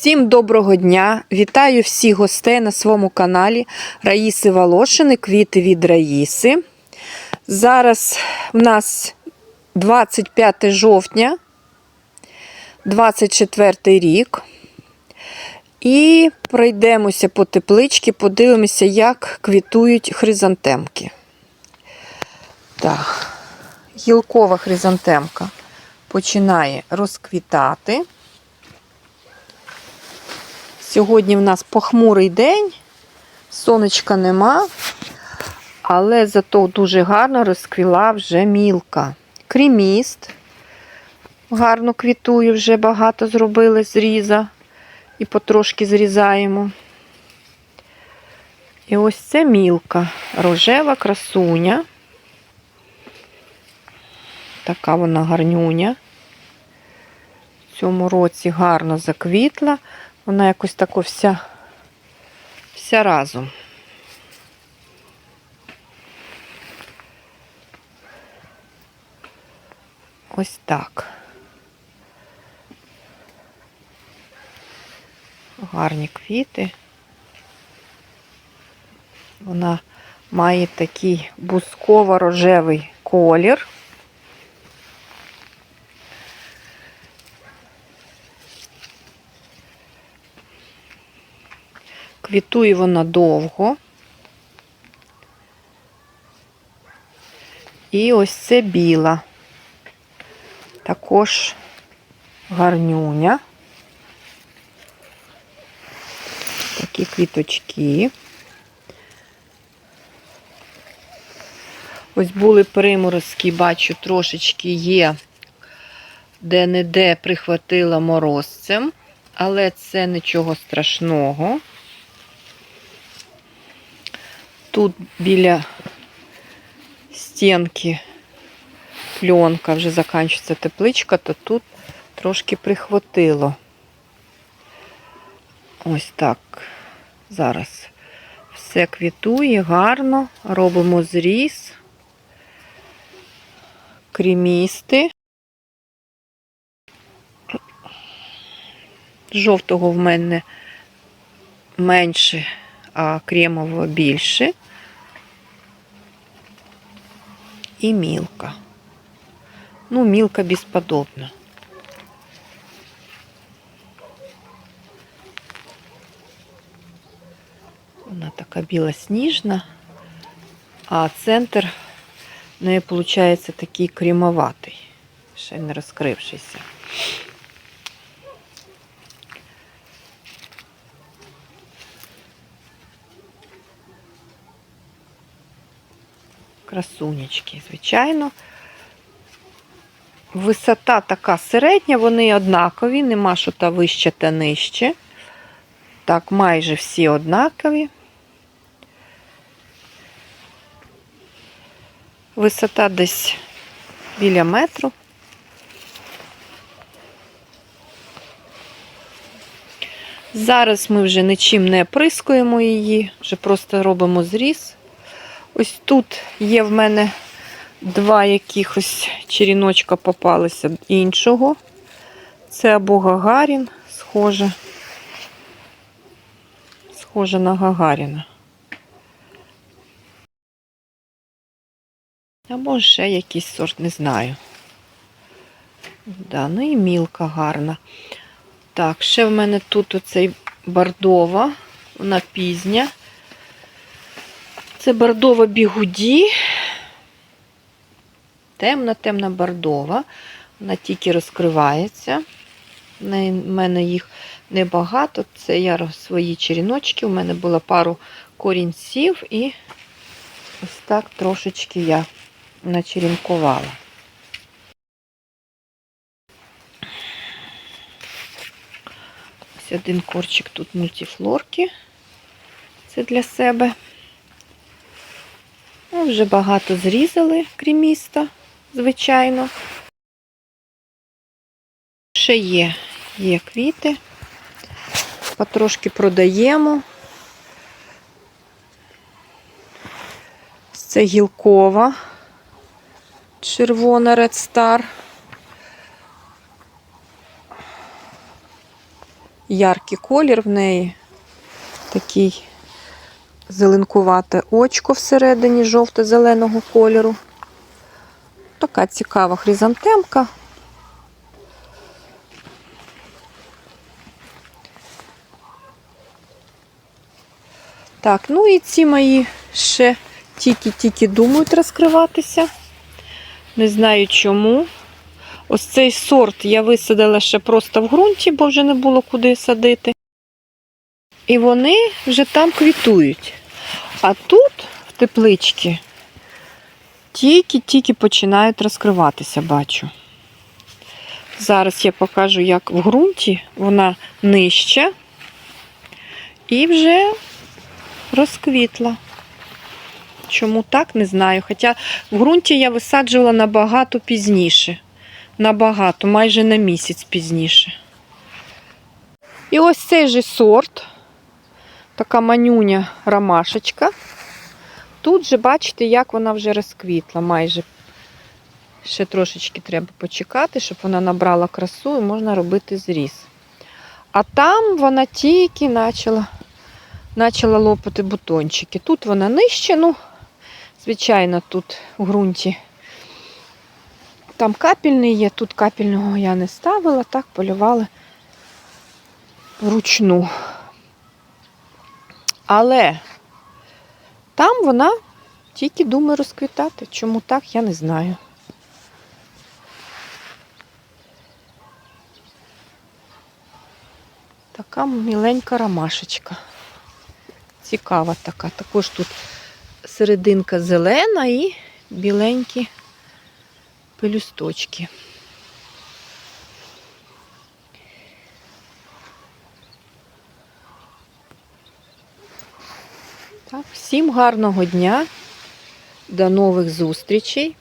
Всім доброго дня! Вітаю всіх гостей на своєму каналі Раїси Волошини, квіти від Раїси. Зараз в нас 25 жовтня, 24 рік. І пройдемося по тепличці, подивимося, як квітують хризантемки. Так, гілкова хризантемка починає розквітати. Сьогодні в нас похмурий день, сонечка нема, але зато дуже гарно розквіла вже мілка. Кріміст. Гарно квітує, вже багато зробили зріза і потрошки зрізаємо. І ось це мілка, рожева красуня. Така вона гарнюня. В цьому році гарно заквітла. Вона якось тако вся, вся разом. Ось так. Гарні квіти. Вона має такий бусково-рожевий колір. Квітує вона довго. І ось це біла. Також гарнюня. Такі квіточки. Ось були приморозки, бачу, трошечки є, де-не-де прихватила морозцем, але це нічого страшного. Тут біля стінки пленка вже закінчується тепличка, то тут трошки прихватило. Ось так. Зараз все квітує гарно, робимо зріз, крімісти. Жовтого в мене менше, а кремового більше. І мілка. Ну, мілка безподобна. Вона така білосніжна, а центр в неї виходить такий кремоватий, ще не розкрившийся. Красунечки, звичайно. Висота така середня, вони однакові, нема що та вище та нижче. Так, майже всі однакові. Висота десь біля метру. Зараз ми вже нічим не прискуємо її, вже просто робимо зріз. Ось тут є в мене два якихось черіночка попалися іншого. Це або Гагарін, схоже. Схоже на Гагаріна. Або ще якийсь сорт, не знаю. Да, ну і мілка гарна. Так, ще в мене тут оцей бордова, вона пізня. Це бордова бігуді. Темна, темна бордова. Вона тільки розкривається. У мене їх небагато. Це я свої черіночки. У мене було пару корінців і ось так трошечки я начерінкувала. Ось один корчик тут мультифлорки. Це для себе. Ну, вже багато зрізали кріміста, звичайно. Ще є, є квіти. Потрошки продаємо. Це гілкова, червона Red Star. яркий колір в неї. Такий зеленкувате очко всередині жовто-зеленого кольору. Така цікава хризантемка. Так, ну і ці мої ще тільки-тільки думають розкриватися. Не знаю чому. Ось цей сорт я висадила ще просто в ґрунті, бо вже не було куди садити. І вони вже там квітують. А тут, в тепличці, тільки-тільки починають розкриватися, бачу. Зараз я покажу, як в ґрунті вона нижча і вже розквітла. Чому так, не знаю. Хоча в ґрунті я висаджувала набагато пізніше. Набагато, майже на місяць пізніше. І ось цей же сорт, така манюня ромашечка. Тут же бачите, як вона вже розквітла майже. Ще трошечки треба почекати, щоб вона набрала красу і можна робити зріз. А там вона тільки почала, почала лопати бутончики. Тут вона нижче, ну, звичайно, тут у ґрунті. Там капельний є, тут капельного я не ставила, так полювали вручну. Але там вона тільки думає розквітати. Чому так, я не знаю. Така міленька ромашечка. Цікава така. Також тут серединка зелена і біленькі пелюсточки. Всім гарного дня. До нових зустрічей.